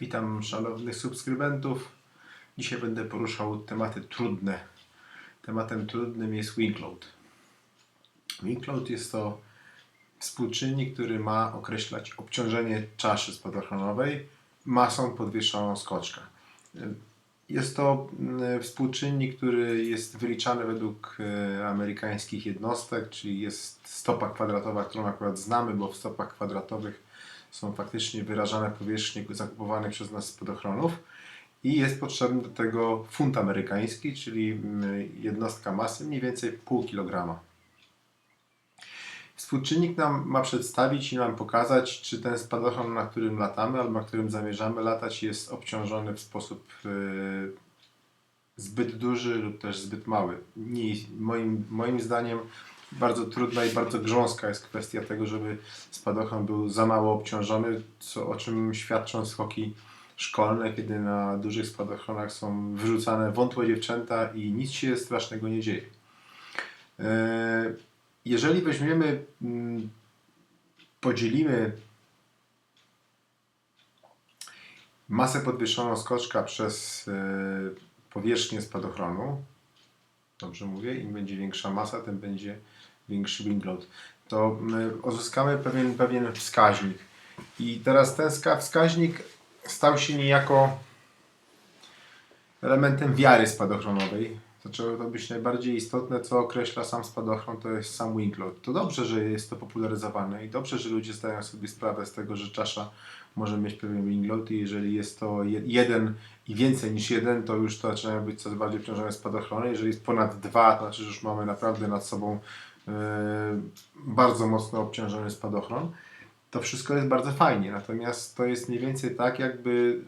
Witam szanownych subskrybentów. Dzisiaj będę poruszał tematy trudne. Tematem trudnym jest wingload. Wingload jest to współczynnik, który ma określać obciążenie czaszy spadochronowej masą podwieszoną skoczka. Jest to mm, współczynnik, który jest wyliczany według e, amerykańskich jednostek, czyli jest stopa kwadratowa, którą akurat znamy, bo w stopach kwadratowych są faktycznie wyrażane powierzchnie zakupowane przez nas spadochronów i jest potrzebny do tego funt amerykański, czyli mm, jednostka masy mniej więcej pół kilograma. Współczynnik nam ma przedstawić i nam pokazać, czy ten spadochron, na którym latamy albo na którym zamierzamy latać, jest obciążony w sposób yy, zbyt duży lub też zbyt mały. Nie, moim, moim zdaniem bardzo trudna i bardzo grząska jest kwestia tego, żeby spadochron był za mało obciążony, co, o czym świadczą skoki szkolne, kiedy na dużych spadochronach są wyrzucane wątłe dziewczęta i nic się strasznego nie dzieje. Yy, jeżeli weźmiemy, mm, podzielimy masę podwieszoną skoczka przez e, powierzchnię spadochronu, dobrze mówię, im będzie większa masa, tym będzie większy wingload, to my uzyskamy pewien, pewien wskaźnik. I teraz ten wskaźnik stał się niejako elementem wiary spadochronowej zaczęło to być najbardziej istotne, co określa sam spadochron, to jest sam wingload. To dobrze, że jest to popularyzowane i dobrze, że ludzie zdają sobie sprawę z tego, że czasza może mieć pewien wingload i jeżeli jest to jeden i więcej niż jeden, to już to zaczynają być coraz bardziej obciążone spadochrony. Jeżeli jest ponad dwa, to znaczy, że już mamy naprawdę nad sobą bardzo mocno obciążony spadochron to wszystko jest bardzo fajnie. Natomiast to jest mniej więcej tak, jakby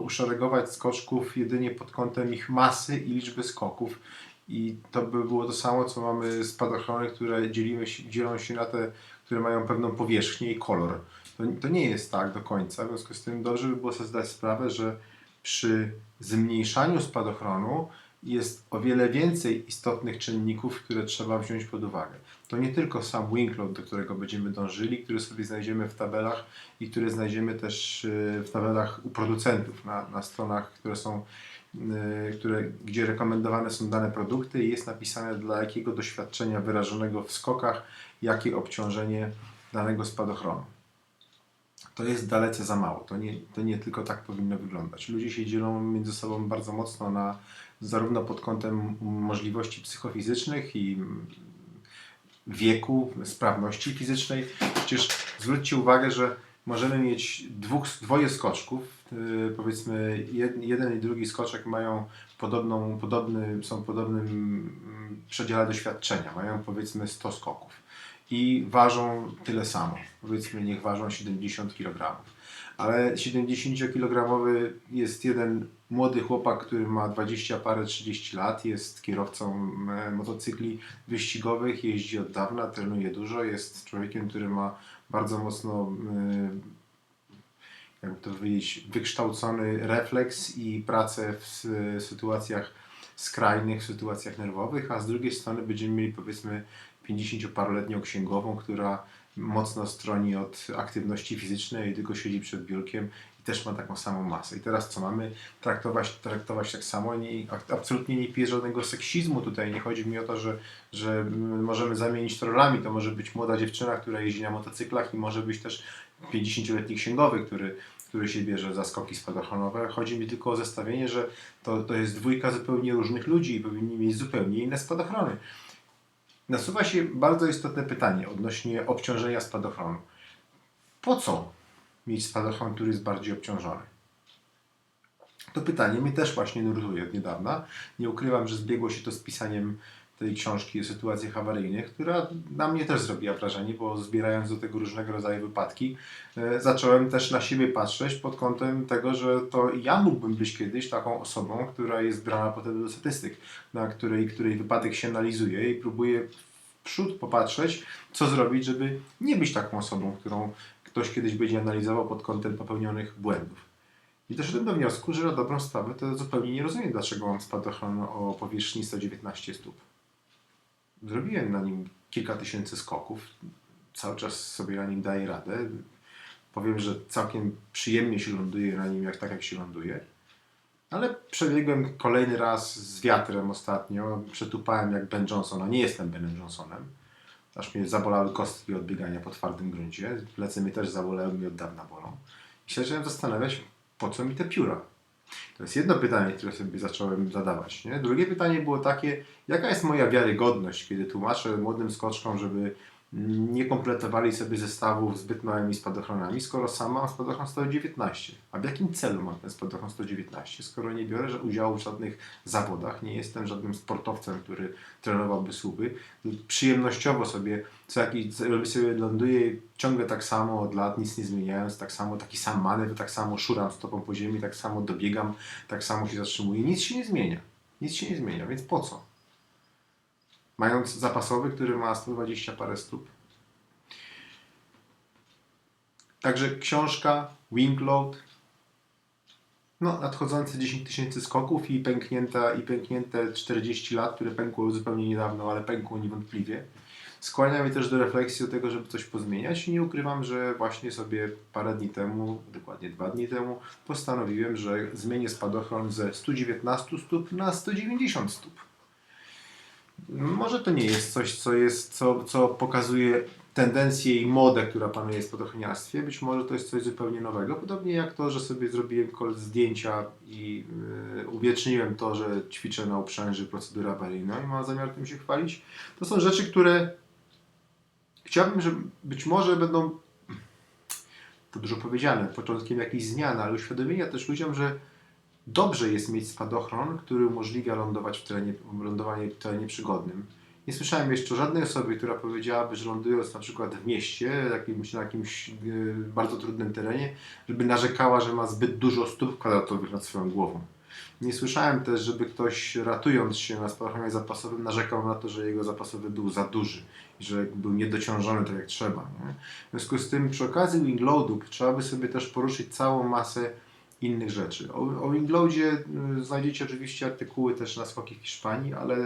uszeregować skoczków jedynie pod kątem ich masy i liczby skoków. I to by było to samo, co mamy spadochrony, które dzielimy dzielą się na te, które mają pewną powierzchnię i kolor. To, to nie jest tak do końca. W związku z tym dobrze by było sobie zdać sprawę, że przy zmniejszaniu spadochronu jest o wiele więcej istotnych czynników, które trzeba wziąć pod uwagę. To nie tylko sam wingload, do którego będziemy dążyli, który sobie znajdziemy w tabelach i który znajdziemy też e, w tabelach u producentów na, na stronach, które są, e, które, gdzie rekomendowane są dane produkty i jest napisane dla jakiego doświadczenia wyrażonego w skokach, jakie obciążenie danego spadochronu. To jest dalece za mało. To nie, to nie tylko tak powinno wyglądać. Ludzie się dzielą między sobą bardzo mocno na zarówno pod kątem możliwości psychofizycznych i wieku, sprawności fizycznej. Przecież zwróćcie uwagę, że możemy mieć dwóch, dwoje skoczków, yy, powiedzmy jeden i drugi skoczek mają podobną, podobny, są w podobnym mm, przedziale doświadczenia, mają powiedzmy 100 skoków i ważą tyle samo, powiedzmy niech ważą 70 kg ale 70-kilogramowy jest jeden młody chłopak, który ma 20 parę 30 lat, jest kierowcą e, motocykli wyścigowych, jeździ od dawna, trenuje dużo, jest człowiekiem, który ma bardzo mocno e, jakby to powiedzieć, wykształcony refleks i pracę w sytuacjach skrajnych, w sytuacjach nerwowych, a z drugiej strony będziemy mieli powiedzmy 50-paroletnią księgową, która mocno stroni od aktywności fizycznej, tylko siedzi przed biurkiem i też ma taką samą masę. I teraz co mamy traktować, traktować tak samo? Nie, absolutnie nie piję żadnego seksizmu tutaj. Nie chodzi mi o to, że, że możemy zamienić rolami. To może być młoda dziewczyna, która jeździ na motocyklach i może być też 50-letni księgowy, który, który się bierze za skoki spadochronowe. Chodzi mi tylko o zestawienie, że to, to jest dwójka zupełnie różnych ludzi i powinni mieć zupełnie inne spadochrony. Nasuwa się bardzo istotne pytanie odnośnie obciążenia spadochronu. Po co mieć spadochron, który jest bardziej obciążony? To pytanie mnie też właśnie nurtuje od niedawna. Nie ukrywam, że zbiegło się to z pisaniem tej książki o sytuacjach awaryjnych, która na mnie też zrobiła wrażenie, bo zbierając do tego różnego rodzaju wypadki, e, zacząłem też na siebie patrzeć pod kątem tego, że to ja mógłbym być kiedyś taką osobą, która jest brana potem do statystyk, na której, której wypadek się analizuje i próbuje w przód popatrzeć, co zrobić, żeby nie być taką osobą, którą ktoś kiedyś będzie analizował pod kątem popełnionych błędów. I doszedłem do wniosku, że na dobrą sprawę to zupełnie nie rozumiem, dlaczego mam spadochron o powierzchni 119 stóp. Zrobiłem na nim kilka tysięcy skoków, cały czas sobie na nim daję radę. powiem, że całkiem przyjemnie się ląduje na nim, jak tak jak się ląduje. Ale przebiegłem kolejny raz z wiatrem ostatnio. Przetupałem jak Ben Johnson, a nie jestem Benem Johnsonem. Aż mnie zabolały kostki od biegania po twardym gruncie. Plecy mnie też zabolały, mi od dawna bolą. I się zacząłem zastanawiać, po co mi te pióra? To jest jedno pytanie, które sobie zacząłem zadawać. Nie? Drugie pytanie było takie, jaka jest moja wiarygodność, kiedy tłumaczę młodym skoczkom, żeby nie kompletowali sobie zestawów zbyt małymi spadochronami, skoro sam mam spadochron 119. A w jakim celu mam ten spadochron 119, skoro nie biorę udziału w żadnych zawodach, nie jestem żadnym sportowcem, który trenowałby słupy. Przyjemnościowo sobie co jakiś sobie ląduję ciągle tak samo od lat, nic nie zmieniając, tak samo taki sam manewr, tak samo szuram stopą po ziemi, tak samo dobiegam, tak samo się zatrzymuję. Nic się nie zmienia. Nic się nie zmienia, więc po co? Mając zapasowy, który ma 120 parę stóp. Także książka, Wingload, no, nadchodzące 10 tysięcy skoków i pęknięta, i pęknięte 40 lat, które pękło zupełnie niedawno, ale pękło niewątpliwie. Skłania mnie też do refleksji do tego, żeby coś pozmieniać i nie ukrywam, że właśnie sobie parę dni temu, dokładnie dwa dni temu, postanowiłem, że zmienię spadochron ze 119 stóp na 190 stóp. Może to nie jest coś, co, jest, co, co pokazuje tendencję i modę, która panuje w spadochroniarstwie. Być może to jest coś zupełnie nowego. Podobnie jak to, że sobie zrobiłem zdjęcia i yy, uwieczniłem to, że ćwiczę na uprzęży procedurę awaryjną i mam zamiar tym się chwalić. To są rzeczy, które chciałbym, że być może będą, to dużo powiedziane, początkiem jakichś zmian, ale uświadomienia też ludziom, że dobrze jest mieć spadochron, który umożliwia lądować w terenie, lądowanie w terenie przygodnym. Nie słyszałem jeszcze żadnej osoby, która powiedziałaby, że lądując na przykład w mieście, jakimś, na jakimś yy, bardzo trudnym terenie, żeby narzekała, że ma zbyt dużo stóp kwadratowych nad swoją głową. Nie słyszałem też, żeby ktoś ratując się na spadochronie zapasowym narzekał na to, że jego zapasowy był za duży i że był niedociążony tak jak trzeba. Nie? W związku z tym przy okazji wingloadu trzeba by sobie też poruszyć całą masę innych rzeczy. O, o y, znajdziecie oczywiście artykuły też na skoki Hiszpanii, ale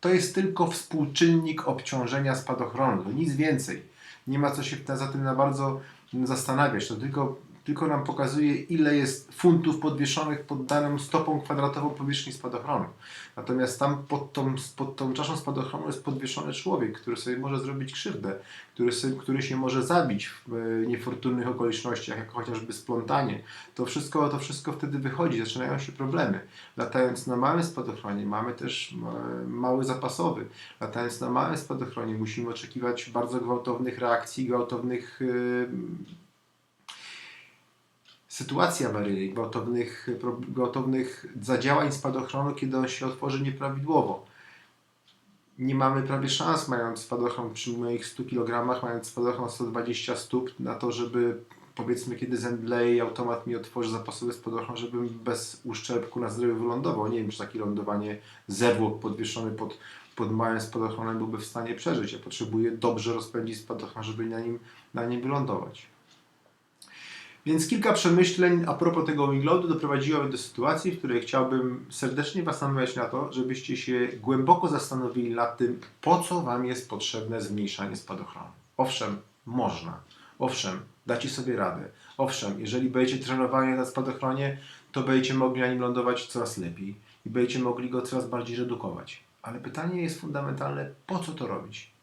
to jest tylko współczynnik obciążenia spadochronu, nic więcej. Nie ma co się za tym na bardzo zastanawiać, to tylko tylko nam pokazuje, ile jest funtów podwieszonych pod daną stopą kwadratową powierzchni spadochronu. Natomiast tam pod tą, pod tą czaszą spadochronu jest podwieszony człowiek, który sobie może zrobić krzywdę, który, sobie, który się może zabić w e, niefortunnych okolicznościach, jak chociażby splątanie. To wszystko, to wszystko wtedy wychodzi, zaczynają się problemy. Latając na małym spadochronie mamy też e, mały zapasowy. Latając na małym spadochronie musimy oczekiwać bardzo gwałtownych reakcji, gwałtownych yy, sytuacji awaryjnej, gwałtownych, gwałtownych zadziałań spadochronu, kiedy on się otworzy nieprawidłowo. Nie mamy prawie szans, mając spadochron przy moich 100 kg, mając spadochron 120 stóp, na to, żeby powiedzmy, kiedy zemdleje automat mi otworzy zapasowy spadochron, żebym bez uszczerbku na zdrowiu wylądował. Nie wiem, czy takie lądowanie zerwłok podwieszony pod, pod małym spadochronem byłby w stanie przeżyć. Ja potrzebuję dobrze rozpędzić spadochron, żeby na nim, na nim wylądować. Więc kilka przemyśleń a propos tego wingloadu doprowadziło mnie do sytuacji, w której chciałbym serdecznie Was namawiać na to, żebyście się głęboko zastanowili nad tym, po co Wam jest potrzebne zmniejszanie spadochronu. Owszem, można. Owszem, dacie sobie radę. Owszem, jeżeli będziecie trenowali na spadochronie, to będziecie mogli na nim lądować coraz lepiej i będziecie mogli go coraz bardziej redukować. Ale pytanie jest fundamentalne, po co to robić?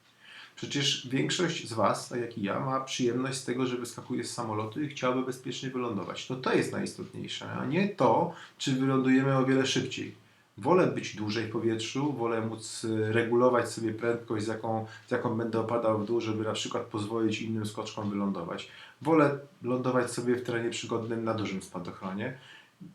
Przecież większość z Was, tak jak i ja, ma przyjemność z tego, że wyskakuje z samolotu i chciałaby bezpiecznie wylądować. To to jest najistotniejsze, a nie to, czy wylądujemy o wiele szybciej. Wolę być dłużej w powietrzu, wolę móc y, regulować sobie prędkość, z jaką, z jaką będę opadał w dół, żeby na przykład pozwolić innym skoczkom wylądować. Wolę lądować sobie w terenie przygodnym na dużym spadochronie.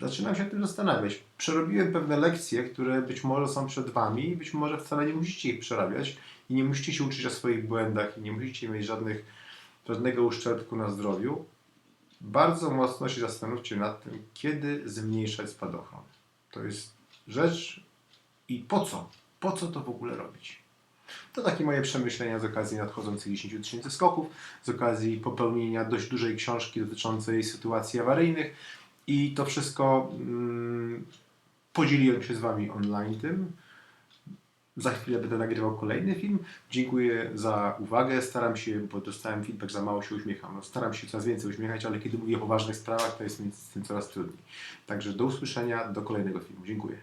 Zaczynam się tym zastanawiać. Przerobiłem pewne lekcje, które być może są przed Wami i być może wcale nie musicie ich przerabiać i nie musicie się uczyć o swoich błędach i nie musicie mieć żadnych, żadnego uszczerbku na zdrowiu, bardzo mocno się zastanówcie nad tym, kiedy zmniejszać spadochron. To jest rzecz i po co? Po co to w ogóle robić? To takie moje przemyślenia z okazji nadchodzących 10 tysięcy skoków, z okazji popełnienia dość dużej książki dotyczącej sytuacji awaryjnych i to wszystko mm, podzieliłem się z Wami online tym. za chwilę będę nagrywał kolejny film. Dziękuję za uwagę. Staram się, bo dostałem feedback, za mało się uśmiecham. No, staram się coraz więcej uśmiechać, ale kiedy mówię o poważnych sprawach, to jest mi z tym coraz trudniej. Także do usłyszenia, do kolejnego filmu. Dziękuję.